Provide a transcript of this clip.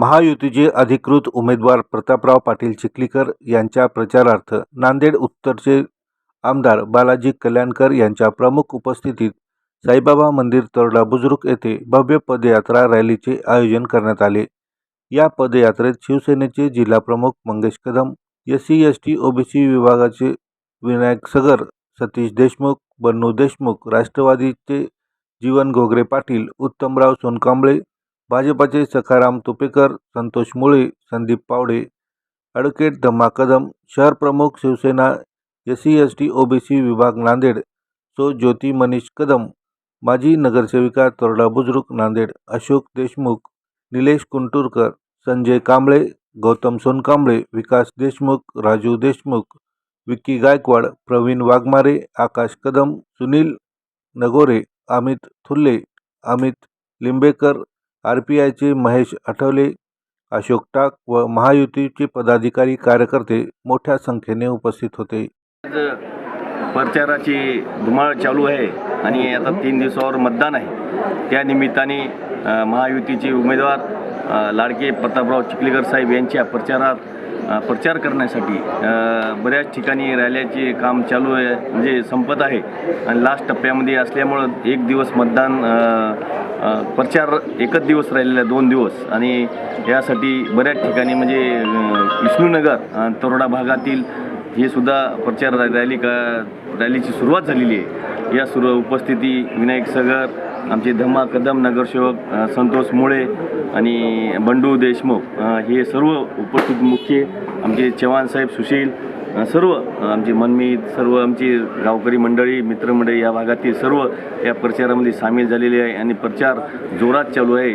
महायुतीचे अधिकृत उमेदवार प्रतापराव पाटील चिखलीकर यांच्या प्रचारार्थ नांदेड उत्तरचे आमदार बालाजी कल्याणकर यांच्या प्रमुख उपस्थितीत साईबाबा मंदिर तरडा बुजुर्ग येथे भव्य पदयात्रा रॅलीचे आयोजन करण्यात आले. या पदयात्रेत शिवसेनेचे जिल्हाप्रमुख Mangesh Kadam S C S T OBC विभागाचे विनायक सगर सतीश देशमुख बन्नू देशमुख राष्ट्रवादीचे जीवन घोगरे पाटील उत्तमराव सोनकांबळे भाजपाचे सखाराम तुपेकर संतोष मुळे संदीप पावडे अडकेट धम्मा कदम शहर प्रमुख Shivsena S C S T OBC विभाग नांदेड सो ज्योती मनीष कदम माजी नगरसेविका तोरडा बुजुर्ग नांदेड अशोक देशमुख निलेश कुंटुरकर संजय कांबळे गौतम सोनकांबळे विकास देशमुख राजू देशमुख विक्की गायकवाड प्रवीण वाघमारे आकाश कदम सुनील नगोरे अमित थुल्ले अमित लिंबेकर आर पी आयचे महेश आठवले अशोक टाक व महायुतीचे पदाधिकारी कार्यकर्ते मोठ्या संख्येने उपस्थित होते. प्रचाराची धुमाळ चालू आहे आणि आता तीन दिवसावर मतदान आहे. त्या निमित्ताने महायुतीचे उमेदवार लाडके प्रतापराव चिखलीकर साहेब यांच्या प्रचारात प्रचार करण्यासाठी बऱ्याच ठिकाणी रॅल्याचे काम चालू आहे म्हणजे संपत आहे. आणि लास्ट टप्प्यामध्ये असल्यामुळं एक दिवस मतदान प्रचार एकच दिवस राहिलेला दोन दिवस. आणि यासाठी बऱ्याच ठिकाणी म्हणजे विष्णुनगर विष्णूनगर तरोडा भागातील हे सुद्धा प्रचार रॅली का रॅलीची सुरुवात झालेली आहे. या सुरू उपस्थिती विनायक सगर आमचे धम्मा कदम नगरसेवक संतोष मुळे आणि बंडू देशमुख हे सर्व उपस्थित मुख्य आमचे चव्हाण साहेब सुशील सर्व आमची आमचे मनमीत सर्व आमची गावकरी मंडळी मित्रमंडळी या भागातील सर्व या प्रचारामध्ये सामील झालेले आहे आणि प्रचार जोरात चालू आहे.